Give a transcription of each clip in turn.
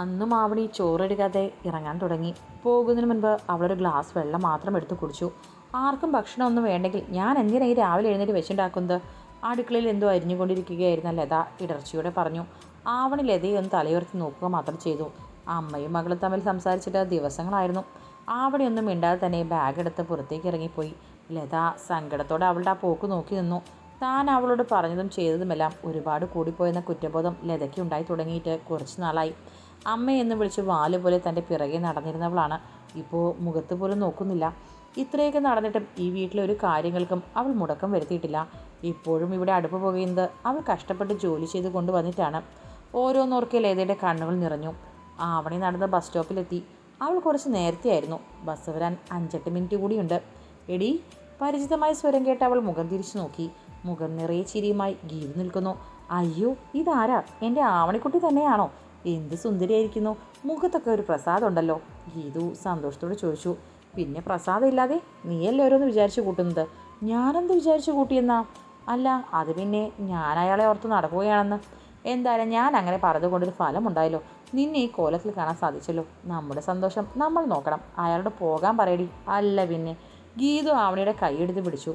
അന്നും ആവണി ചോറെടുക്കാതെ ഇറങ്ങാൻ തുടങ്ങി. പോകുന്നതിന് മുൻപ് അവളൊരു ഗ്ലാസ് വെള്ളം മാത്രം എടുത്ത് കുടിച്ചു. ആർക്കും ഭക്ഷണമൊന്നും വേണ്ടെങ്കിൽ ഞാൻ എന്തിനാണ് ഈ രാവിലെ എഴുന്നേറ്റ് വെച്ചുണ്ടാക്കുന്നത്? അടുക്കളയിൽ എന്തോ അരിഞ്ഞുകൊണ്ടിരിക്കുകയായിരുന്ന ലത ഇടർച്ചയോടെ പറഞ്ഞു ആവണി ലതയൊന്ന് തലയുയർത്തി നോക്കുക മാത്രം ചെയ്തു. അമ്മയും മകളും തമ്മിൽ സംസാരിച്ചിട്ട് ദിവസങ്ങളായിരുന്നു. ആവണിയൊന്നും മിണ്ടാതെ തന്നെ ബാഗ് എടുത്ത് പുറത്തേക്ക് ഇറങ്ങിപ്പോയി. ലത സങ്കടത്തോടെ അവളുടെ ആ പോക്ക് നോക്കി നിന്നു. താൻ അവളോട് പറഞ്ഞതും ചെയ്തതുമെല്ലാം ഒരുപാട് കൂടിപ്പോയെന്ന കുറ്റബോധം ലതയ്ക്ക് ഉണ്ടായി തുടങ്ങിയിട്ട് കുറച്ച് നാളായി. അമ്മയെന്ന് വിളിച്ച് വാൽ പോലെ തന്റെ പിറകെ നടന്നിരുന്നവളാണ്. ഇപ്പോൾ മുഖത്ത് പോലും നോക്കുന്നില്ല. ഇത്രയൊക്കെ നടന്നിട്ടും ഈ വീട്ടിലെ ഒരു കാര്യങ്ങൾക്കും അവൾ മുടക്കം വരുത്തിയിട്ടില്ല. ഇപ്പോഴും ഇവിടെ അടുപ്പ് പോകുന്നത് അവൾ കഷ്ടപ്പെട്ട് ജോലി ചെയ്ത് കൊണ്ടുവന്നിട്ടാണ് ഓരോന്നോർക്കെ ലതയുടെ കണ്ണുകൾ നിറഞ്ഞു. ആവണി നടന്ന ബസ് സ്റ്റോപ്പിലെത്തി. അവൾ കുറച്ച് നേരത്തെയായിരുന്നു. ബസ് വരാൻ അഞ്ചെട്ട് മിനിറ്റ് കൂടിയുണ്ട്. എടി പരിചിതമായ സ്വരം കേട്ട് അവൾ മുഖം തിരിച്ചു നോക്കി. മുഖം നിറയെ ചിരിയുമായി ഗീവ് നിൽക്കുന്നു. അയ്യോ ഇതാരാ? എന്റെ ആവണിക്കുട്ടി തന്നെയാണോ? എന്ത് സുന്ദരിയായിരിക്കുന്നു? മുഖത്തൊക്കെ ഒരു പ്രസാദമുണ്ടല്ലോ. ഗീതു സന്തോഷത്തോടെ ചോദിച്ചു പിന്നെ പ്രസാദം ഇല്ലാതെ നീയല്ലേ ഓരോന്ന് വിചാരിച്ചു കൂട്ടുന്നത്? ഞാനെന്ത് വിചാരിച്ചു കൂട്ടിയെന്നാ? അല്ല അത് പിന്നെ ഞാൻ അയാളെ ഓർത്ത് നടക്കുകയാണെന്ന്. എന്തായാലും ഞാൻ അങ്ങനെ പറഞ്ഞതുകൊണ്ടൊരു ഫലമുണ്ടായല്ലോ. നിന്നെ ഈ കോലത്തിൽ കാണാൻ സാധിച്ചല്ലോ. നമ്മുടെ സന്തോഷം നമ്മൾ നോക്കണം. അയാളോട് പോകാൻ പറയടി. അല്ല പിന്നെ. ഗീതു ആവണിയുടെ കൈയെടുത്ത് പിടിച്ചു.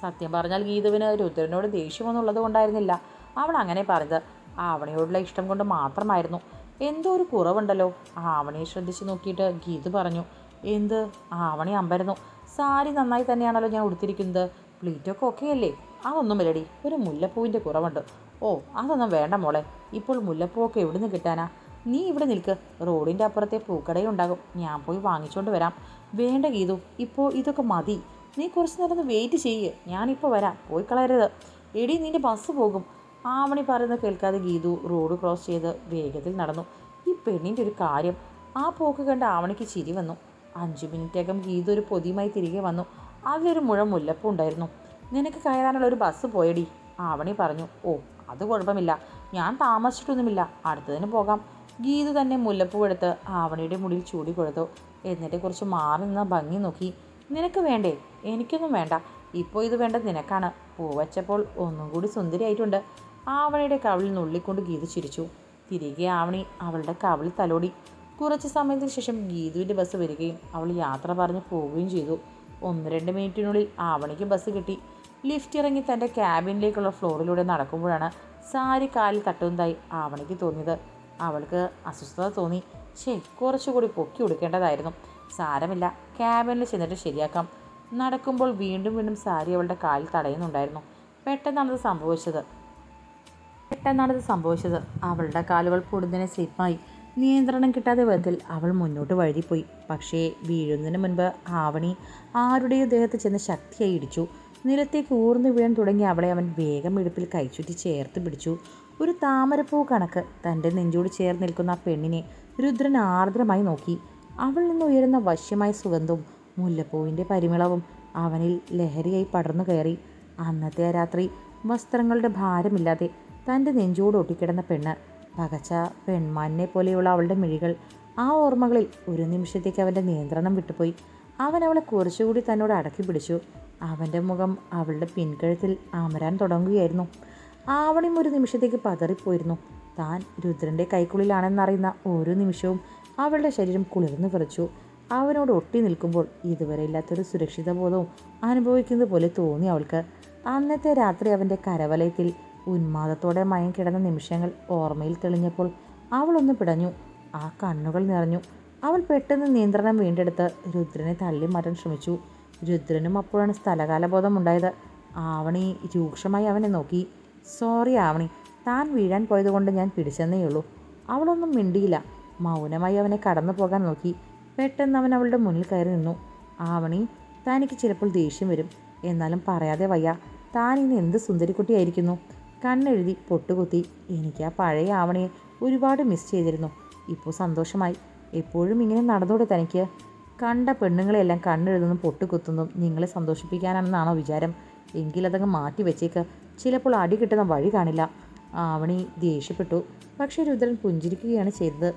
സത്യം പറഞ്ഞാൽ ഗീതുവിന് രുദ്രനോട് ദേഷ്യമൊന്നുള്ളത് കൊണ്ടായിരുന്നില്ല. അവൾ അങ്ങനെ പറഞ്ഞത്. ആവണിയോടുള്ള ഇഷ്ടം കൊണ്ട് മാത്രമായിരുന്നു. എന്തോ ഒരു കുറവുണ്ടല്ലോ. ആവണിയെ ശ്രദ്ധിച്ച് നോക്കിയിട്ട് ഗീത് പറഞ്ഞു എന്ത്? ആവണി അമ്പരുന്നു. സാരി നന്നായി തന്നെയാണല്ലോ ഞാൻ ഉടുത്തിരിക്കുന്നത്. പ്ലീറ്റൊക്കെ ഓക്കെ അല്ലേ അതൊന്നും ഇല്ലടി ഒരു മുല്ലപ്പൂവിന്റെ കുറവുണ്ട്. ഓ അതൊന്നും വേണ്ട മോളെ. ഇപ്പോൾ മുല്ലപ്പൂവൊക്കെ എവിടെ നിന്ന് കിട്ടാനാ? നീ ഇവിടെ നിൽക്ക്. റോഡിന്റെ അപ്പുറത്തെ പൂക്കടയുണ്ടാകും ഞാൻ പോയി വാങ്ങിച്ചുകൊണ്ട് വരാം. വേണ്ട ഗീതു ഇപ്പോൾ ഇതൊക്കെ മതി. നീ കുറച്ച് നേരം ഒന്ന് വെയിറ്റ് ചെയ്യ്. ഞാനിപ്പോൾ വരാം. പോയി കളയരുത്. എടി നിന്റെ ബസ് പോകും. ആവണി പറയുന്നത് കേൾക്കാതെ ഗീതു റോഡ് ക്രോസ് ചെയ്ത് വേഗത്തിൽ നടന്നു. ഈ പെണ്ണിന്റെ ഒരു കാര്യം ആ പോക്ക് കണ്ട് ആവണിക്ക് ചിരി വന്നു. അഞ്ച് മിനിറ്റകം ഗീതു ഒരു പൊതിയുമായി തിരികെ വന്നു. അതിലൊരു മുഴം മുല്ലപ്പൂ ഉണ്ടായിരുന്നു. നിനക്ക് കയറാനുള്ള ഒരു ബസ് പോയടി ആവണി പറഞ്ഞു. ഓ അത് കുഴപ്പമില്ല. ഞാൻ താമസിച്ചിട്ടൊന്നുമില്ല. അടുത്തതിന് പോകാം. ഗീതു തന്നെ മുല്ലപ്പൂ എടുത്ത് ആവണിയുടെ മുടിയിൽ ചൂടി കൊടുത്തു. എന്നിട്ട് കുറച്ച് മാറി നിന്ന് ഭംഗി നോക്കി. നിനക്ക് വേണ്ടേ? എനിക്കൊന്നും വേണ്ട. ഇപ്പോൾ ഇത് വേണ്ട നിനക്കാണ്. പൂ വച്ചപ്പോൾ ഒന്നും കൂടി സുന്ദരിയായിട്ടുണ്ട്. ആവണിയുടെ കവിളിൽ നുള്ളിക്കൊണ്ട് ഗീതു ചിരിച്ചു. തിരികെ ആവണി അവളുടെ കവിളിൽ തലോടി. കുറച്ച് സമയത്തിന് ശേഷം ഗീതുവിന്റെ ബസ് വരികയും അവൾ യാത്ര പറഞ്ഞ് പോവുകയും ചെയ്തു. ഒന്ന് രണ്ട് മിനിറ്റിനുള്ളിൽ ആവണിക്ക് ബസ് കിട്ടി. ലിഫ്റ്റ് ഇറങ്ങി തന്റെ ക്യാബിനിലേക്കുള്ള ഫ്ലോറിലൂടെ നടക്കുമ്പോഴാണ് സാരി കാലിൽ തട്ടുന്നതായി ആവണിക്ക് തോന്നിയത്. അവൾക്ക് അസ്വസ്ഥത തോന്നി. ഛേ കുറച്ചുകൂടി പൊക്കി കൊടുക്കേണ്ടതായിരുന്നു സാരമില്ല ക്യാബിനിൽ ചെന്നിട്ട് ശരിയാക്കാം. നടക്കുമ്പോൾ വീണ്ടും വീണ്ടും സാരി അവളുടെ കാലിൽ തടയുന്നുണ്ടായിരുന്നു. പെട്ടെന്നാണത് സംഭവിച്ചത്. പെട്ടെന്നാണത് സംഭവിച്ചത്. അവളുടെ കാലുകൾ കൂടുന്നതിന് സ്ലിപ്പായി നിയന്ത്രണം കിട്ടാതെ വിധത്തിൽ അവൾ മുന്നോട്ട് വഴുതിപ്പോയി. പക്ഷേ വീഴുന്നതിന് മുൻപ് ആവണി ആരുടെയോ ദേഹത്ത് ചെന്ന് ശക്തിയായി ഇടിച്ചു. നിലത്തേക്ക് ഊർന്നു വീഴാൻ തുടങ്ങി അവളെ അവൻ വേഗം ഇടുപ്പിൽ കൈച്ചുറ്റി ചേർത്ത് പിടിച്ചു. ഒരു താമരപ്പൂ കണക്ക് തന്റെ നെഞ്ചോട് ചേർന്ന് നിൽക്കുന്ന ആ പെണ്ണിനെ രുദ്രൻ ആർദ്രമായി നോക്കി. അവളിൽ നിന്ന് ഉയരുന്ന വശ്യമായ സുഗന്ധവും മുല്ലപ്പൂവിന്റെ പരിമിളവും അവനിൽ ലഹരിയായി പടർന്നു കയറി. അന്നത്തെ രാത്രി വസ്ത്രങ്ങളുടെ ഭാരമില്ലാതെ തന്റെ നെഞ്ചോട് ഒട്ടിക്കിടന്ന പെണ്ണ്. പകച്ച പെൺമാനിനെ പോലെയുള്ള അവളുടെ മിഴികൾ. ആ ഓർമ്മകളിൽ ഒരു നിമിഷത്തേക്ക് അവന്റെ നിയന്ത്രണം വിട്ടുപോയി. അവൻ അവളെ കുറച്ചുകൂടി തന്നോട് അടക്കി പിടിച്ചു. അവന്റെ മുഖം അവളുടെ പിൻകഴുത്തിൽ അമരാൻ തുടങ്ങുകയായിരുന്നു. ആവണിയും ഒരു നിമിഷത്തേക്ക് പതറിപ്പോയിരുന്നു. താൻ രുദ്രന്റെ കൈക്കുള്ളിലാണെന്നറിയുന്ന ഓരോ നിമിഷവും അവളുടെ ശരീരം കുളിർന്നു വിറച്ചു. അവനോട് ഒട്ടി നിൽക്കുമ്പോൾ ഇതുവരെ ഇല്ലാത്തൊരു സുരക്ഷിത ബോധവും അനുഭവിക്കുന്നത് പോലെ തോന്നി അവൾക്ക്. അന്നത്തെ രാത്രി അവന്റെ കരവലയത്തിൽ ഉന്മാദത്തോടെ മയം കിടന്ന നിമിഷങ്ങൾ ഓർമ്മയിൽ തെളിഞ്ഞപ്പോൾ അവളൊന്ന് പിടഞ്ഞു. ആ കണ്ണുകൾ നിറഞ്ഞു. അവൾ പെട്ടെന്ന് നിയന്ത്രണം വീണ്ടെടുത്ത് രുദ്രനെ തള്ളി മാറ്റാൻ ശ്രമിച്ചു. രുദ്രനും അപ്പോഴാണ് സ്ഥലകാലബോധം ഉണ്ടായത് ആവണി രൂക്ഷമായി അവനെ നോക്കി. സോറി ആവണി താൻ വീഴാൻ പോയതുകൊണ്ട് ഞാൻ പിടിച്ചെന്നേയുള്ളൂ അവളൊന്നും മിണ്ടിയില്ല. മൗനമായി അവനെ കടന്നു പോകാൻ നോക്കി. പെട്ടെന്ന് അവൻ അവളുടെ മുന്നിൽ കയറി നിന്നു. ആവണി തനിക്ക് ചിലപ്പോൾ ദേഷ്യം വരും. എന്നാലും പറയാതെ വയ്യ. താൻ ഇന്ന് എന്ത് സുന്ദരിക്കുട്ടിയായിരിക്കുന്നു? കണ്ണെഴുതി പൊട്ടുകുത്തി. എനിക്ക് ആ പഴയ ആവണിയെ ഒരുപാട് മിസ് ചെയ്തിരുന്നു. ഇപ്പോൾ സന്തോഷമായി. എപ്പോഴും ഇങ്ങനെ നടന്നോടെ തനിക്ക്. കണ്ട പെണ്ണുങ്ങളെല്ലാം കണ്ണെഴുതുന്നതും പൊട്ടുകുത്തുന്നതും നിങ്ങളെ സന്തോഷിപ്പിക്കാനാണെന്നാണോ വിചാരം? എങ്കിലതങ്ങ് മാറ്റി വെച്ചേക്ക്. ചിലപ്പോൾ അടി കിട്ടുന്ന വഴി കാണില്ല. ആവണി ദേഷ്യപ്പെട്ടു. പക്ഷേ രുദ്രൻ പുഞ്ചിരിക്കുകയാണ് ചെയ്തത്.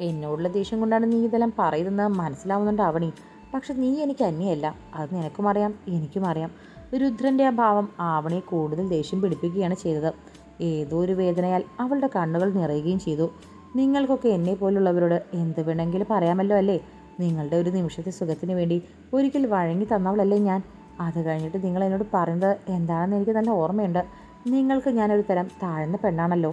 എന്നോടുള്ള ദേഷ്യം കൊണ്ടാണ് നീ ഇതെല്ലാം പറയുന്നത് മനസ്സിലാവുന്നുണ്ട് ആവണി. പക്ഷെ നീ എനിക്ക് അന്യയല്ല. അത് നിനക്കും അറിയാം എനിക്കും അറിയാം. രുദ്രന്റെ ആ ഭാവം ആവണിയെ കൂടുതൽ ദേഷ്യം പിടിപ്പിക്കുകയാണ് ചെയ്തത്. ഏതോ ഒരു വേദനയാൽ അവളുടെ കണ്ണുകൾ നിറയുകയും ചെയ്തു. നിങ്ങൾക്കൊക്കെ എന്നെ പോലുള്ളവരോട് എന്ത് വേണമെങ്കിലും പറയാമല്ലോ അല്ലേ? നിങ്ങളുടെ ഒരു നിമിഷത്തെ സുഖത്തിന് വേണ്ടി ഒരിക്കൽ വഴങ്ങി തന്നവളല്ലേ ഞാൻ? അത് കഴിഞ്ഞിട്ട് നിങ്ങൾ എന്നോട് പറയുന്നത് എന്താണെന്ന് എനിക്ക് നല്ല ഓർമ്മയുണ്ട്. നിങ്ങൾക്ക് ഞാനൊരു തരം താഴ്ന്ന പെണ്ണാണല്ലോ.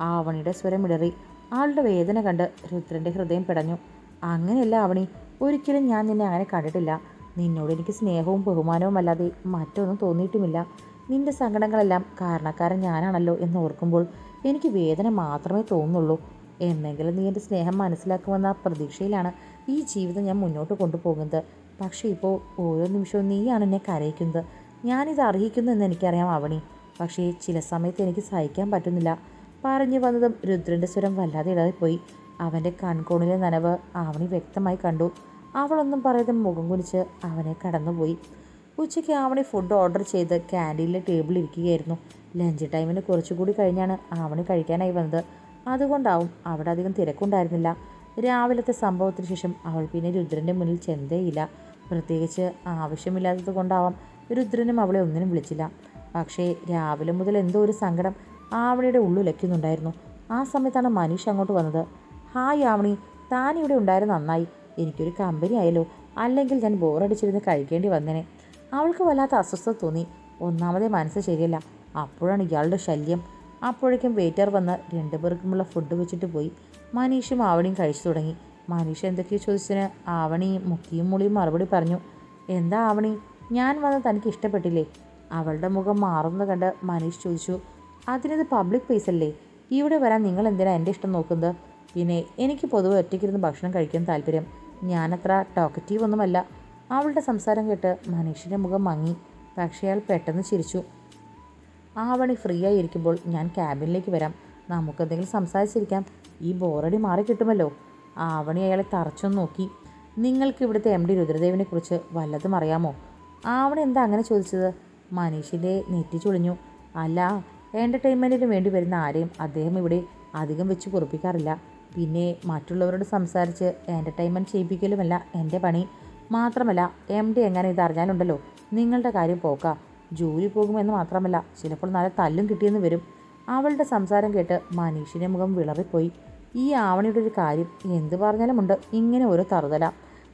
ആവണിയുടെ സ്വരം ഇടറി. ആളുടെ വേദന കണ്ട് രുദ്രന്റെ ഹൃദയം പിടഞ്ഞു. അങ്ങനെയല്ല ആവണി. ഒരിക്കലും ഞാൻ നിന്നെ അങ്ങനെ കണ്ടിട്ടില്ല. നിന്നോട് എനിക്ക് സ്നേഹവും ബഹുമാനവും അല്ലാതെ മറ്റൊന്നും തോന്നിയിട്ടുമില്ല. നിന്റെ സങ്കടങ്ങളെല്ലാം കാരണക്കാരൻ ഞാനാണല്ലോ എന്ന് ഓർക്കുമ്പോൾ എനിക്ക് വേദന മാത്രമേ തോന്നുള്ളൂ എന്നെങ്കിലും നീ എന്റെ സ്നേഹം മനസ്സിലാക്കുമെന്ന പ്രതീക്ഷയിലാണ് ഈ ജീവിതം ഞാൻ മുന്നോട്ട് കൊണ്ടുപോകുന്നത്. പക്ഷേ ഇപ്പോൾ ഓരോ നിമിഷവും നീയാണ് എന്നെ കരയിക്കുന്നത്. ഞാനിത് അർഹിക്കുന്നു എന്ന് എനിക്കറിയാം അവണി. പക്ഷേ ചില സമയത്ത് എനിക്ക് സഹിക്കാൻ പറ്റുന്നില്ല. പറഞ്ഞു വന്നതും രുദ്രന്റെ സ്വരം വല്ലാതെ ഇടറിപ്പോയി അവന്റെ കൺകോണിലെ നനവ് ആവണി വ്യക്തമായി കണ്ടു. അവളൊന്നും പറയാതെ മുഖം കുനിച്ച് അവനെ കടന്നുപോയി. ഉച്ചയ്ക്ക് ആവണി ഫുഡ് ഓർഡർ ചെയ്ത് ക്യാന്റീനിലെ ടേബിളിൽ ഇരിക്കുകയായിരുന്നു. ലഞ്ച് ടൈമിന് കുറച്ചുകൂടി കഴിഞ്ഞാണ് ആവണി കഴിക്കാനായി വന്നത്. അതുകൊണ്ടാവും അവിടെ അധികം തിരക്കുണ്ടായിരുന്നില്ല. രാവിലത്തെ സംഭവത്തിന് ശേഷം അവൾ പിന്നെ രുദ്രന്റെ മുന്നിൽ ചെന്തേയില്ല പ്രത്യേകിച്ച് ആവശ്യമില്ലാത്തത് കൊണ്ടാവാം രുദ്രനും അവളെ ഒന്നിനും വിളിച്ചില്ല. പക്ഷേ രാവിലെ മുതൽ എന്തോ ഒരു സങ്കടം ആവണിയുടെ ഉള്ളിലയ്ക്കുന്നുണ്ടായിരുന്നു ആ സമയത്താണ് മനീഷ് അങ്ങോട്ട് വന്നത്. ഹായ് ആവണി താനിവിടെ ഉണ്ടായിരുന്നു നന്നായി. എനിക്കൊരു കമ്പനി ആയല്ലോ. അല്ലെങ്കിൽ ഞാൻ ബോറടിച്ചിരുന്ന് കഴിക്കേണ്ടി വന്നേനെ. അവൾക്ക് വല്ലാത്ത അസ്വസ്ഥത തോന്നി. ഒന്നാമതേ മനസ്സ് ശരിയല്ല. അപ്പോഴാണ് ഇയാളുടെ ശല്യം. അപ്പോഴേക്കും വെയിറ്റർ വന്ന് രണ്ടു പേർക്കുമുള്ള ഫുഡ് വെച്ചിട്ട് പോയി. മനീഷും ആവണിയും കഴിച്ചു തുടങ്ങി. മനീഷ് എന്തൊക്കെയോ ചോദിച്ചതിന് ആവണിയും മുക്കിയും മുളിയും മറുപടി പറഞ്ഞു. എന്താ ആവണി? ഞാൻ വന്ന് തനിക്ക് ഇഷ്ടപ്പെട്ടില്ലേ? അവളുടെ മുഖം മാറുന്നത് കണ്ട് മനീഷ് ചോദിച്ചു. അതിനത് പബ്ലിക് പ്ലേസ് അല്ലേ? ഇവിടെ വരാൻ നിങ്ങൾ എന്തിനാണ് എന്റെ ഇഷ്ടം നോക്കുന്നത്? പിന്നെ എനിക്ക് പൊതുവെ ഒറ്റയ്ക്കിരുന്ന് ഭക്ഷണം കഴിക്കാൻ താല്പര്യം. ഞാനത്ര ടോക്കറ്റീവ് ഒന്നുമല്ല അവളുടെ സംസാരം കേട്ട് മനീഷിന്റെ മുഖം മങ്ങി. പക്ഷേ അയാൾ പെട്ടെന്ന് ചിരിച്ചു. ആവണി ഫ്രീ ആയിരിക്കുമ്പോൾ ഞാൻ ക്യാബിനിലേക്ക് വരാം. നമുക്കെന്തെങ്കിലും സംസാരിച്ചിരിക്കാം. ഈ ബോറടി മാറി കിട്ടുമല്ലോ. ആവണി അയാളെ തറച്ചൊന്ന് നോക്കി. നിങ്ങൾക്ക് ഇവിടുത്തെ എം ഡി രുദ്രദേവിനെ കുറിച്ച് വല്ലതും അറിയാമോ? ആവണി എന്താ അങ്ങനെ ചോദിച്ചത്? മനീഷിന്റെ നെറ്റി ചൊളിഞ്ഞു. അല്ല എന്റർടൈൻമെന്റിന് വേണ്ടി വരുന്ന ആരെയും അദ്ദേഹം ഇവിടെ അധികം വെച്ച് കുറിപ്പിക്കാറില്ല പിന്നെ മറ്റുള്ളവരോട് സംസാരിച്ച് എന്റർടൈൻമെന്റ് ചെയ്യിപ്പിക്കലുമല്ല എന്റെ പണി. മാത്രമല്ല എം ഡി എങ്ങനെ ഇത് അറിഞ്ഞാലുണ്ടല്ലോ നിങ്ങളുടെ കാര്യം പോക്കാം. ജോലി പോകുമെന്ന് മാത്രമല്ല ചിലപ്പോൾ നല്ല തല്ലും കിട്ടിയെന്ന് വരും. അവളുടെ സംസാരം കേട്ട് മനീഷിന്റെ മുഖം വിളറിപ്പോയി. ഈ ആവണിയുടെ ഒരു കാര്യം എന്ത് പറഞ്ഞാലുമുണ്ട് ഇങ്ങനെ ഒരു തറുതല.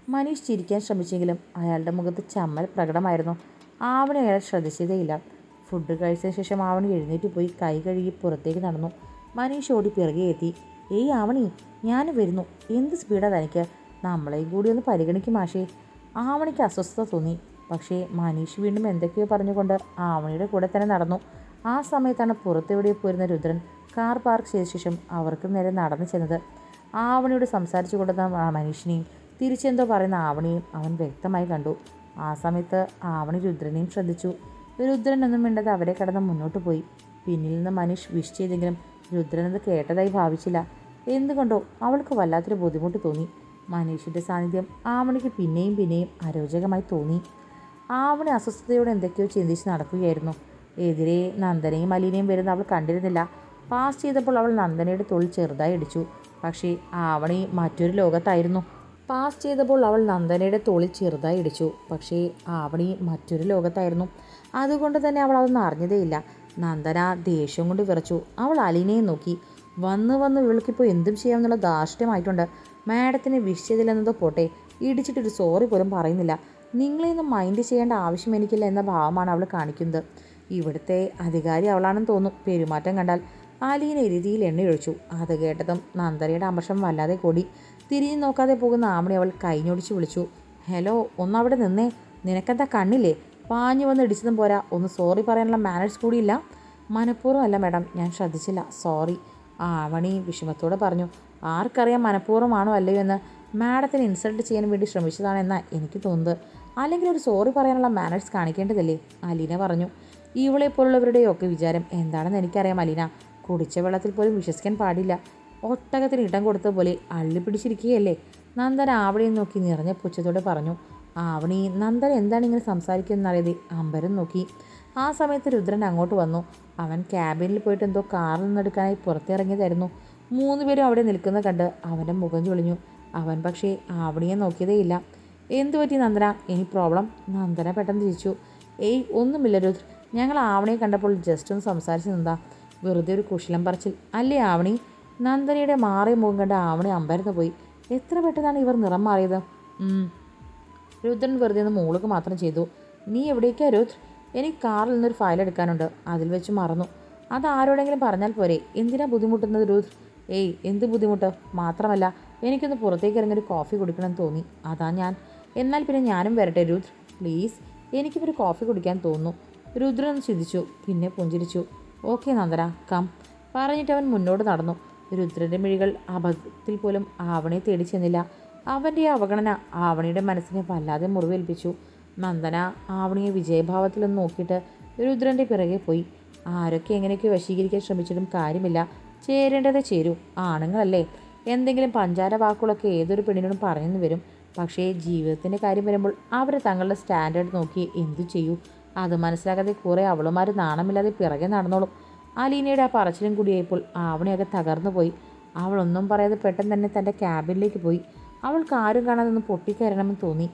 മനീഷ് ചിരിക്കാൻ ശ്രമിച്ചെങ്കിലും അയാളുടെ മുഖത്ത് ചമ്മൽ പ്രകടമായിരുന്നു. ആവണി അയാൾ ശ്രദ്ധിച്ചതേയില്ല ഫുഡ് കഴിച്ചതിന് ശേഷം ആവണി എഴുന്നേറ്റ് പോയി കൈ കഴുകി പുറത്തേക്ക് നടന്നു. മനീഷ് ഓടി പിറകെ എത്തി. ഏയ് ആവണി ഞാൻ വരുന്നു. എന്ത് സ്പീഡാ തനിക്ക്? നമ്മളെയും കൂടി ഒന്ന് പരിഗണിക്കും മാഷേ. ആവണിക്ക് അസ്വസ്ഥത തോന്നി. പക്ഷേ മനീഷ് വീണ്ടും എന്തൊക്കെയോ പറഞ്ഞുകൊണ്ട് ആവണിയുടെ കൂടെ തന്നെ നടന്നു. ആ സമയത്താണ് പുറത്തെവിടെ പോരുന്ന രുദ്രൻ കാർ പാർക്ക് ചെയ്ത ശേഷം അവർക്ക് നേരെ നടന്നു ചെന്നത്. ആവണിയോട് സംസാരിച്ചു കൊണ്ടുവന്ന മനീഷിനെയും തിരിച്ചെന്തോ പറയുന്ന ആവണിയും അവൻ വ്യക്തമായി കണ്ടു. ആ സമയത്ത് ആവണി രുദ്രനെയും ശ്രദ്ധിച്ചു. രുദ്രൻ ഒന്നും മിണ്ടാതെ അവരെ കടന്ന് മുന്നോട്ട് പോയി. പിന്നിൽ നിന്ന് മനീഷ് വിഷ് ചെയ്തെങ്കിലും രുദ്രൻ അത് കേട്ടതായി ഭാവിച്ചില്ല. എന്തുകൊണ്ടോ അവൾക്ക് വല്ലാത്തൊരു ബുദ്ധിമുട്ട് തോന്നി. മനീഷിന്റെ സാന്നിധ്യം ആവണിക്ക് പിന്നെയും പിന്നെയും അരോചകമായി തോന്നി. ആവണി അസ്വസ്ഥതയോടെ എന്തൊക്കെയോ ചിന്തിച്ച് നടക്കുകയായിരുന്നു. എതിരെ നന്ദനയും അലീനയും വരുന്ന അവൾ കണ്ടിരുന്നില്ല. പാസ് ചെയ്തപ്പോൾ അവൾ നന്ദനയുടെ തൊഴിൽ ചെറുതായി ഇടിച്ചു. പക്ഷേ ആവണി മറ്റൊരു ലോകത്തായിരുന്നു. പാസ് ചെയ്തപ്പോൾ അവൾ നന്ദനയുടെ തോളിൽ ചെറുതായി ഇടിച്ചു. പക്ഷേ ആവണി മറ്റൊരു ലോകത്തായിരുന്നു. അതുകൊണ്ട് തന്നെ അവൾ അതൊന്നും അറിഞ്ഞതേയില്ല. നന്ദന ദേഷ്യം കൊണ്ട് വിറച്ചു. അവൾ അലീനയെ നോക്കി. വന്ന് വന്ന് വിളിക്കിപ്പോൾ എന്തും ചെയ്യാമെന്നുള്ള ധാർഷ്ട്യമായിട്ടുണ്ട്. മാഡത്തിന് വിഷ് ചെയ്തില്ലെന്നതോ പോട്ടെ ഇടിച്ചിട്ടൊരു സോറി പോലും പറയുന്നില്ല. നിങ്ങളെയൊന്നും മൈൻഡ് ചെയ്യേണ്ട ആവശ്യം എനിക്കില്ല എന്ന ഭാവമാണ് അവൾ കാണിക്കുന്നത്. ഇവിടുത്തെ അധികാരി അവളാണെന്ന് തോന്നും പെരുമാറ്റം കണ്ടാൽ ആലീന രീതിയിൽ എണ്ണയൊഴിച്ചു. അത് കേട്ടതും നന്ദനയുടെ അമർഷം വല്ലാതെ കൂടി. തിരിഞ്ഞു നോക്കാതെ പോകുന്ന ആമണി അവൾ കൈഞ്ഞൊടിച്ച് വിളിച്ചു. ഹലോ ഒന്നവിടെ നിന്നേ. നിനക്കെന്താ കണ്ണില്ലേ? പാഞ്ഞു വന്ന് ഇടിച്ചതും പോരാ. ഒന്ന് സോറി പറയാനുള്ള മാനേഴ്സ് കൂടിയില്ല? മനഃപൂർവം അല്ല മാഡം. ഞാൻ ശ്രദ്ധിച്ചില്ല. സോറി. ആവണി വിഷമത്തോടെ പറഞ്ഞു ആർക്കറിയാം മനഃപൂർവമാണോ അല്ലയോ എന്ന്? മാഡത്തിന് ഇൻസൾട്ട് ചെയ്യാൻ വേണ്ടി ശ്രമിച്ചതാണെന്നാണ് എനിക്ക് തോന്നുന്നത്. അല്ലെങ്കിൽ ഒരു സോറി പറയാനുള്ള മാനേഴ്സ് കാണിക്കേണ്ടതല്ലേ? അലീന പറഞ്ഞു. ഇവളെ പോലുള്ളവരുടെയൊക്കെ വിചാരം എന്താണെന്ന് എനിക്കറിയാം അലീന. കുടിച്ച വെള്ളത്തിൽ പോലും വിശ്വസിക്കാൻ പാടില്ല. ഒട്ടകത്തിന് ഇടം കൊടുത്ത പോലെ അള്ളി പിടിച്ചിരിക്കുകയല്ലേ? നന്ദൻ ആവണിയെ നോക്കി നിറഞ്ഞ പുച്ഛത്തോടെ പറഞ്ഞു. ആവണി നന്ദൻ എന്താണ് ഇങ്ങനെ സംസാരിക്കുന്നറിയത് അമ്പരം നോക്കി. ആ സമയത്ത് രുദ്രൻ അങ്ങോട്ട് വന്നു. അവൻ ക്യാബിനിൽ പോയിട്ട് എന്തോ കാറിൽ നിന്നെടുക്കാനായി പുറത്തിറങ്ങിയതായിരുന്നു. മൂന്ന് പേരും അവിടെ നിൽക്കുന്ന കണ്ട് അവന്റെ മുഖം ചൊളിഞ്ഞു. അവൻ പക്ഷേ ആവണിയെ നോക്കിയതേയില്ല. എന്തു പറ്റി നന്ദന? ഇനി പ്രോബ്ലം നന്ദന പെട്ടെന്ന് തിരിച്ചു ഏയ് ഒന്നുമില്ല രുദ്ര. ഞങ്ങൾ ആവണിയെ കണ്ടപ്പോൾ ജസ്റ്റ് ഒന്ന് സംസാരിച്ച് നിന്നാ വെറുതെ ഒരു കുശലം പറച്ചിൽ. അല്ലേ ആവണി? നന്ദനയുടെ മാറിയ മുഖം കണ്ട് ആവണി അമ്പരന്ന് പോയി. എത്ര പെട്ടെന്നാണ് ഇവർ നിറം മാറിയത്? രുദ്രൻ വെറുതെ ഒന്ന് മൂളുക മാത്രം ചെയ്തു. നീ എവിടേക്കാ രുദ്ര? എനിക്ക് കാറിൽ നിന്നൊരു ഫയൽ എടുക്കാനുണ്ട്. അതിൽ വെച്ച് മറന്നു. അത് ആരോടെങ്കിലും പറഞ്ഞാൽ പോരെ. എന്തിനാ ബുദ്ധിമുട്ടുന്നത് രൂത് ഏയ് എന്ത് ബുദ്ധിമുട്ട്? മാത്രമല്ല എനിക്കൊന്ന് പുറത്തേക്ക് ഇറങ്ങി ഒരു കോഫി കുടിക്കണം തോന്നി. അതാ ഞാൻ. എന്നാൽ പിന്നെ ഞാനും വരട്ടെ രുദ്ര പ്ലീസ് എനിക്കിപ്പോൾ ഒരു കോഫി കുടിക്കാൻ തോന്നുന്നു. രുദ്രൻ ചിന്തിച്ചു. പിന്നെ പുഞ്ചിരിച്ചു. ഓക്കെ നന്ദന കം പറഞ്ഞിട്ട് അവൻ മുന്നോട്ട് നടന്നു. രുദ്രന്റെ മിഴികൾ അബദ്ധത്തിൽ പോലും ആവണയെ തേടി ചെന്നില്ല. അവന്റെ അവഗണന ആവണിയുടെ മനസ്സിനെ വല്ലാതെ മുറിവേൽപ്പിച്ചു. നന്ദന ആവണിയെ വിജയഭാവത്തിൽ ഒന്ന് നോക്കിയിട്ട് രുദ്രന്റെ പിറകെ പോയി. ആരൊക്കെ എങ്ങനെയൊക്കെ വശീകരിക്കാൻ ശ്രമിച്ചിട്ടും കാര്യമില്ല. ചേരേണ്ടത് ചേരൂ. ആണുങ്ങളല്ലേ. എന്തെങ്കിലും പഞ്ചാര വാക്കുകളൊക്കെ ഏതൊരു പെണ്ണിനോടും പറയുന്നു വരും. പക്ഷേ ജീവിതത്തിന്റെ കാര്യം വരുമ്പോൾ അവർ തങ്ങളുടെ സ്റ്റാൻഡേർഡ് നോക്കി എന്തു ചെയ്യൂ? അത് മനസ്സിലാക്കാതെ കുറേ അവളുമാർ നാണമില്ലാതെ പിറകെ നടന്നോളും. അലീനയുടെ ആ പറച്ചിലും കൂടിയായപ്പോൾ ആവണിയൊക്കെ തകർന്നു പോയി. അവളൊന്നും പറയാതെ പെട്ടെന്ന് തന്നെ തന്റെ ക്യാബിനിലേക്ക് പോയി. അവൾക്ക് ആരും കാണാതെ ഒന്ന് പൊട്ടിക്കയറണമെന്ന് തോന്നി.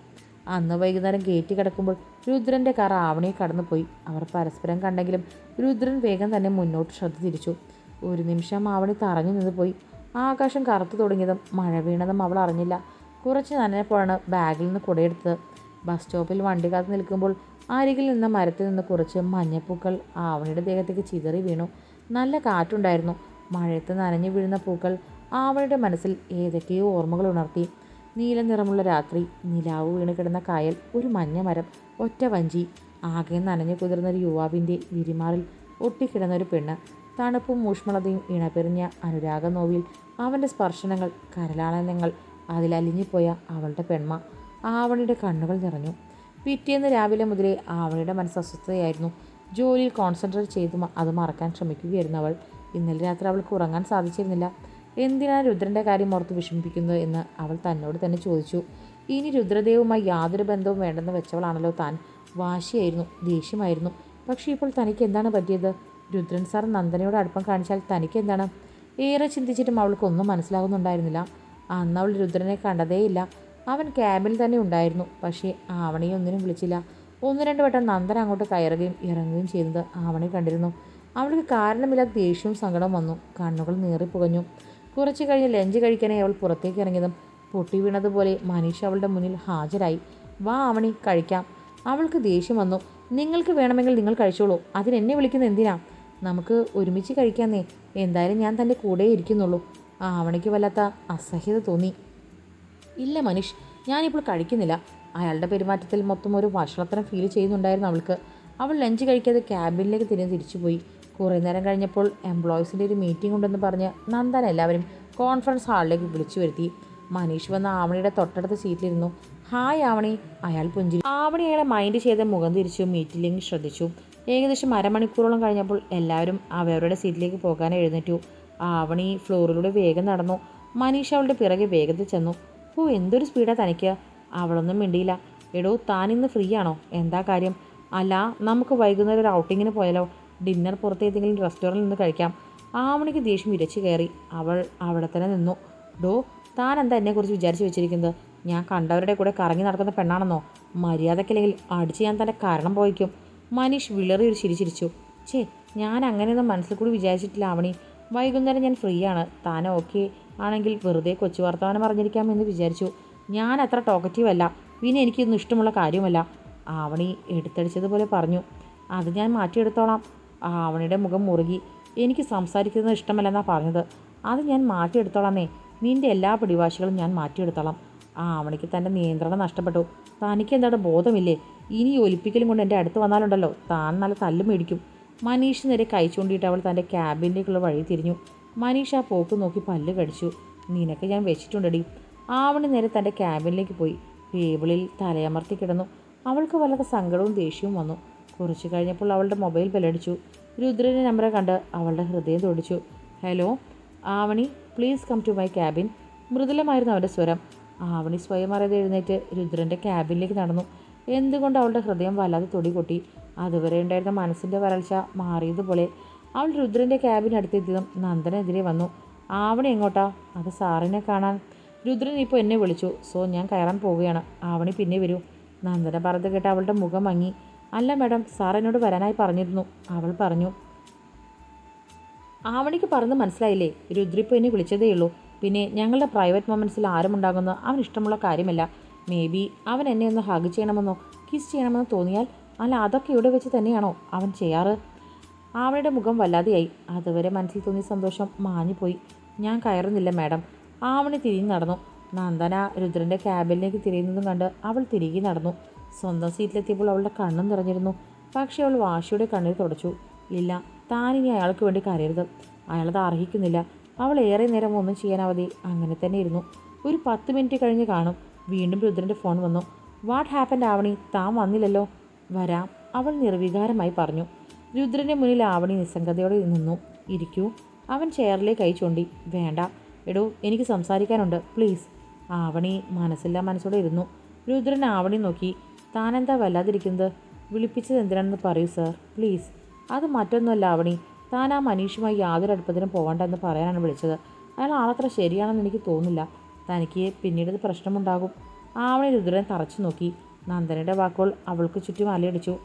അന്ന് വൈകുന്നേരം ഗേറ്റ് കിടക്കുമ്പോൾ രുദ്രന്റെ കാർ ആവണിയെ കടന്നുപോയി. അവർ പരസ്പരം കണ്ടെങ്കിലും രുദ്രൻ വേഗം തന്നെ മുന്നോട്ട് ശ്രദ്ധ തിരിച്ചു. ഒരു നിമിഷം ആവണി തറഞ്ഞു നിന്ന് പോയി. ആകാശം കറുത്തു തുടങ്ങിയതും മഴ വീണതും അവൾ അറിഞ്ഞില്ല. കുറച്ച് നനഞ്ഞപ്പോഴാണ് ബാഗിൽ നിന്ന് കുടയെടുത്തത്. ബസ് സ്റ്റോപ്പിൽ വണ്ടി കാത്ത് നിൽക്കുമ്പോൾ അരികിൽ നിന്ന മരത്തിൽ നിന്ന് കുറച്ച് മഞ്ഞപ്പൂക്കൾ ആവണിയുടെ ദേഹത്തേക്ക് ചിതറി വീണു. നല്ല കാറ്റുണ്ടായിരുന്നു. മഴയത്ത് നനഞ്ഞു വീഴുന്ന പൂക്കൾ ആവണിയുടെ മനസ്സിൽ ഏതൊക്കെയോ ഓർമ്മകൾ ഉണർത്തി. നീല നിറമുള്ള രാത്രി നിലാവ് വീണ് കിടന്ന കായൽ ഒരു മഞ്ഞ മരം ഒറ്റ വഞ്ചി ആകെ നനഞ്ഞു കുതിർന്ന ഒരു യുവാവിന്റെ വിരിമാറിൽ ഒട്ടിക്കിടന്ന ഒരു പെണ്ണ് തണുപ്പും ഊഷ്മളതയും ഇണപെറിഞ്ഞ അനുരാഗ നോവിൽ അവന്റെ സ്പർശനങ്ങൾ കരലാളനങ്ങൾ അതിലലിഞ്ഞുപോയ അവളുടെ പെണ്മ ആവണിയുടെ കണ്ണുകൾ നിറഞ്ഞു. പിറ്റേന്ന് രാവിലെ മുതലേ ആവണിയുടെ മനസ്സ് അസ്വസ്ഥതയായിരുന്നു. ജോലിയിൽ കോൺസെൻട്രേറ്റ് ചെയ്ത് അത് മറക്കാൻ ശ്രമിക്കുകയായിരുന്നു അവൾ. ഇന്നലെ രാത്രി അവൾക്ക് ഉറങ്ങാൻ സാധിച്ചിരുന്നില്ല. എന്തിനാണ് രുദ്രന്റെ കാര്യം ഓർത്ത് വിഷമിപ്പിക്കുന്നു എന്ന് അവൾ തന്നോട് തന്നെ ചോദിച്ചു. ഇനി രുദ്രദേവുമായി യാതൊരു ബന്ധവും വേണ്ടെന്ന് വെച്ചവളാണല്ലോ താൻ. വാശിയായിരുന്നു ദേഷ്യമായിരുന്നു. പക്ഷേ ഇപ്പോൾ തനിക്ക് എന്താണ് പറ്റിയത്? രുദ്രൻ സാർ നന്ദനയോട് അടുപ്പം കാണിച്ചാൽ തനിക്ക് എന്താണ്? ഏറെ ചിന്തിച്ചിട്ടും അവൾക്കൊന്നും മനസ്സിലാകുന്നുണ്ടായിരുന്നില്ല. അന്ന് അവൾ രുദ്രനെ കണ്ടതേയില്ല. അവൻ ക്യാബിൽ തന്നെ ഉണ്ടായിരുന്നു. പക്ഷേ ആവണയെ ഒന്നിനും വിളിച്ചില്ല. ഒന്ന് രണ്ട് വട്ടം നന്ദൻ അങ്ങോട്ട് കയറുകയും ഇറങ്ങുകയും ചെയ്യുന്നത് ആവണി കണ്ടിരുന്നു. അവൾക്ക് കാരണമില്ലാത്ത ദേഷ്യവും സങ്കടവും വന്നു. കണ്ണുകൾ നീറിപ്പുകഞ്ഞു. കുറച്ച് കഴിഞ്ഞ് ലഞ്ച് കഴിക്കാനായി അവൾ പുറത്തേക്ക് ഇറങ്ങിയതും പൊട്ടി വീണതുപോലെ മനീഷ് അവളുടെ മുന്നിൽ ഹാജരായി. വാ അവണി കഴിക്കാം. അവൾക്ക് ദേഷ്യം വന്നു. നിങ്ങൾക്ക് വേണമെങ്കിൽ നിങ്ങൾ കഴിച്ചോളൂ. അതിനെന്നെ വിളിക്കുന്ന വിളിക്കുന്നത് എന്തിനാ? നമുക്ക് ഒരുമിച്ച് കഴിക്കാന്നേ. എന്തായാലും ഞാൻ തന്റെ കൂടെ ഇരിക്കുന്നുള്ളൂ. ആ അവണിക്ക് വല്ലാത്ത അസഹ്യത തോന്നി. ഇല്ല മനീഷ് ഞാനിപ്പോൾ കഴിക്കുന്നില്ല. അയാളുടെ പെരുമാറ്റത്തിൽ മൊത്തം ഒരു വഷളത്തരം ഫീൽ ചെയ്യുന്നുണ്ടായിരുന്നു അവൾക്ക്. അവൾ ലഞ്ച് കഴിക്കാതെ ക്യാബിനിലേക്ക് തിരിഞ്ഞ് തിരിച്ചുപോയി. കുറേ നേരം കഴിഞ്ഞപ്പോൾ എംപ്ലോയീസിന്റെ ഒരു മീറ്റിംഗ് ഉണ്ടെന്ന് പറഞ്ഞ് നന്ദൻ എല്ലാവരും കോൺഫറൻസ് ഹാളിലേക്ക് വിളിച്ചു വരുത്തി. മനീഷ് വന്ന ആവണിയുടെ തൊട്ടടുത്ത സീറ്റിലിരുന്നു ഹായ് ആവണി. അയാൾ പുഞ്ചിരി ആവണി അയാളെ മൈൻഡ് ചെയ്ത് മുഖം തിരിച്ചു മീറ്റിലേക്ക് ശ്രദ്ധിച്ചു. ഏകദേശം അരമണിക്കൂറോളം കഴിഞ്ഞപ്പോൾ എല്ലാവരും അവരവരുടെ സീറ്റിലേക്ക് പോകാൻ എഴുന്നേറ്റു. ആവണി ഫ്ലോറിലൂടെ വേഗം നടന്നു. മനീഷ് അവളുടെ പിറകെ വേഗത്തിൽ ചെന്നു. ഓ എന്തൊരു സ്പീഡാ തനിക്ക്. അവളൊന്നും മിണ്ടിയില്ല. എടോ താൻ ഇന്ന് ഫ്രീ ആണോ? എന്താ കാര്യം? അല്ല നമുക്ക് വൈകുന്നേരം ഒരു ഔട്ടിങ്ങിന് പോയാലോ? ഡിന്നർ പുറത്ത് ഏതെങ്കിലും റെസ്റ്റോറന്റിൽ നിന്ന് കഴിക്കാം. ആവണിക്ക് ദേഷ്യം ഇരച്ചു കയറി. അവൾ അവിടെ തന്നെ നിന്നു. ഡോ താൻ എന്താ എന്നെക്കുറിച്ച് വിചാരിച്ച് വെച്ചിരിക്കുന്നത്? ഞാൻ കണ്ടവരുടെ കൂടെ കറങ്ങി നടക്കുന്ന പെണ്ണാണെന്നോ? മര്യാദക്കില്ലെങ്കിൽ അടിച്ച് ഞാൻ തന്റെ കാരണം പോയിക്കും. മനീഷ് വിളറി ഒരു ചിരി ചിരിച്ചു. ഞാൻ അങ്ങനെയൊന്നും മനസ്സിൽ കൂടി വിചാരിച്ചിട്ടില്ല ആവണി വൈകുന്നേരം ഞാൻ ഫ്രീ ആണ്. താൻ ഓക്കെ ആണെങ്കിൽ വെറുതെ കൊച്ചു വർത്തമാനം പറഞ്ഞിരിക്കാമെന്ന് വിചാരിച്ചു. ഞാൻ അത്ര ടോക്കറ്റീവ് അല്ല. പിന്നെ എനിക്കൊന്നും ഇഷ്ടമുള്ള കാര്യമല്ല ആവണി എടുത്തടിച്ചതുപോലെ പറഞ്ഞു. അത് ഞാൻ മാറ്റിയെടുത്തോളാം. ആവണിയുടെ മുഖം മുറുകി. എനിക്ക് സംസാരിക്കുന്നത് ഇഷ്ടമല്ലെന്നാണ് പറഞ്ഞത്. അത് ഞാൻ മാറ്റിയെടുത്തോളാമേ. നിന്റെ എല്ലാ പിടിവാശികളും ഞാൻ മാറ്റിയെടുത്തോളാം. ആ അവണിക്ക് തന്റെ നിയന്ത്രണം നഷ്ടപ്പെട്ടു. തനിക്ക് എന്താണ് ബോധമില്ലേ? ഇനി ഒലിപ്പിക്കലും കൊണ്ട് എന്റെ അടുത്ത് വന്നാലുണ്ടല്ലോ. താൻ നല്ല തല്ല് മേടിക്കും. മനീഷ് നേരെ കൈ അവൾ തന്റെ ക്യാബിനിലേക്കുള്ള വഴി തിരിഞ്ഞു. മനീഷ് ആ പോക്ക് നോക്കി പല്ല് കടിച്ചു. നിനക്ക് ഞാൻ വെച്ചിട്ടുണ്ടടി. ആവണി നേരെ തന്റെ ക്യാബിനിലേക്ക് പോയി. ടേബിളിൽ തലയമർത്തി കിടന്നു. അവൾക്ക് വല്ലാത്ത സങ്കടവും ദേഷ്യവും വന്നു. കുറച്ച് കഴിഞ്ഞപ്പോൾ അവളുടെ മൊബൈൽ ബെല്ലടിച്ചു. രുദ്രന്റെ നമ്പറെ കണ്ട് അവളുടെ ഹൃദയം തുടിച്ചു. Hello Avani please come to my cabin. മൃദുലമായിരുന്നു അവന്റെ സ്വരം. ആവണി സ്വയം അറിയാതെ എഴുന്നേറ്റ് രുദ്രന്റെ ക്യാബിനിലേക്ക് നടന്നു. എന്തുകൊണ്ട് അവളുടെ ഹൃദയം വല്ലാതെ തൊടി കൊട്ടി അതുവരെ ഉണ്ടായിരുന്ന മനസ്സിന്റെ വരൾച്ച മാറിയതുപോലെ അവൾ രുദ്രന്റെ ക്യാബിനടുത്തെത്തിയതും നന്ദനെതിരെ വന്നു. ആവണി എങ്ങോട്ടാ? അത് സാറിനെ കാണാൻ. രുദ്രൻ ഇപ്പോൾ എന്നെ വിളിച്ചു. സോ ഞാൻ കയറാൻ പോവുകയാണ്. ആവണി പിന്നെ വരൂ. നന്ദന പറഞ്ഞത് കേട്ട് അവളുടെ മുഖം മങ്ങി. അല്ല മാഡം സാർ എന്നോട് വരാനായി പറഞ്ഞിരുന്നു. അവൾ പറഞ്ഞു ആവണിക്ക് പറഞ്ഞ് മനസ്സിലായില്ലേ? രുദ്രിപ്പ് എന്നെ വിളിച്ചതേ ഉള്ളൂ. പിന്നെ ഞങ്ങളുടെ പ്രൈവറ്റ് മൊമെന്റ്സിൽ ആരുമുണ്ടാകുന്ന അവൻ ഇഷ്ടമുള്ള കാര്യമല്ല. മേ ബി അവൻ എന്നെ ഒന്ന് ഹഗ് ചെയ്യണമെന്നോ കിസ് ചെയ്യണമെന്നോ തോന്നിയാൽ അല്ല അതൊക്കെ ഇവിടെ വെച്ച് തന്നെയാണോ അവൻ ചെയ്യാറ്? ആവണിയുടെ മുഖം വല്ലാതെയായി. അതുവരെ മനസ്സിൽ തോന്നിയ സന്തോഷം മാഞ്ഞുപോയി. ഞാൻ കയറുന്നില്ല മാഡം. ആവണി തിരിഞ്ഞു നടന്നു. നന്ദന രുദ്രന്റെ ക്യാബിനിലേക്ക് തിരിയുന്നതും കണ്ട് അവൾ തിരികെ നടന്നു. സ്വന്തം സീറ്റിലെത്തിയപ്പോൾ അവളുടെ കണ്ണും നിറഞ്ഞിരുന്നു. പക്ഷേ അവൾ വാശിയുടെ കണ്ണിൽ തുടച്ചു. ഇല്ല താനിനി അയാൾക്ക് വേണ്ടി കരയരുത്. അയാളത് അർഹിക്കുന്നില്ല. അവൾ ഏറെ നേരം ഒന്നും ചെയ്യാനാവതി അങ്ങനെ തന്നെ ഇരുന്നു. ഒരു പത്ത് മിനിറ്റ് കഴിഞ്ഞ് കാണും. വീണ്ടും രുദ്രന്റെ ഫോൺ വന്നു. What happened Avani? താൻ വന്നില്ലല്ലോ? വരാം അവൾ നിർവികാരമായി പറഞ്ഞു. രുദ്രന്റെ മുന്നിൽ ആവണി നിസ്സംഗതയോടെ നിന്നു. ഇരിക്കൂ. അവൻ ചെയറിലേക്ക് കൈ ചൂണ്ടി. വേണ്ട. എടോ എനിക്ക് സംസാരിക്കാനുണ്ട്. പ്ലീസ്. ആവണി മനസ്സില്ലാ മനസ്സോടെ ഇരുന്നു. രുദ്രൻ ആവണി നോക്കി. താനെന്താ വല്ലാതിരിക്കുന്നത്? വിളിപ്പിച്ചത് എന്തിനാണെന്ന് പറയൂ സർ. പ്ലീസ്. അത് മറ്റൊന്നുമല്ല അവണി. താൻ ആ മനീഷുമായി യാതൊരു അടുപ്പത്തിനും പോകണ്ടെന്ന് പറയാനാണ് വിളിച്ചത്. അയാൾ ആളത്ര ശരിയാണെന്ന് എനിക്ക് തോന്നുന്നില്ല. തനിക്ക് പിന്നീട് പ്രശ്നമുണ്ടാകും. ആവണി രുദ്രനെ തറച്ചു നോക്കി. നന്ദനയുടെ വാക്കുകൾ അവൾക്ക് ചുറ്റും അലയടിച്ചു.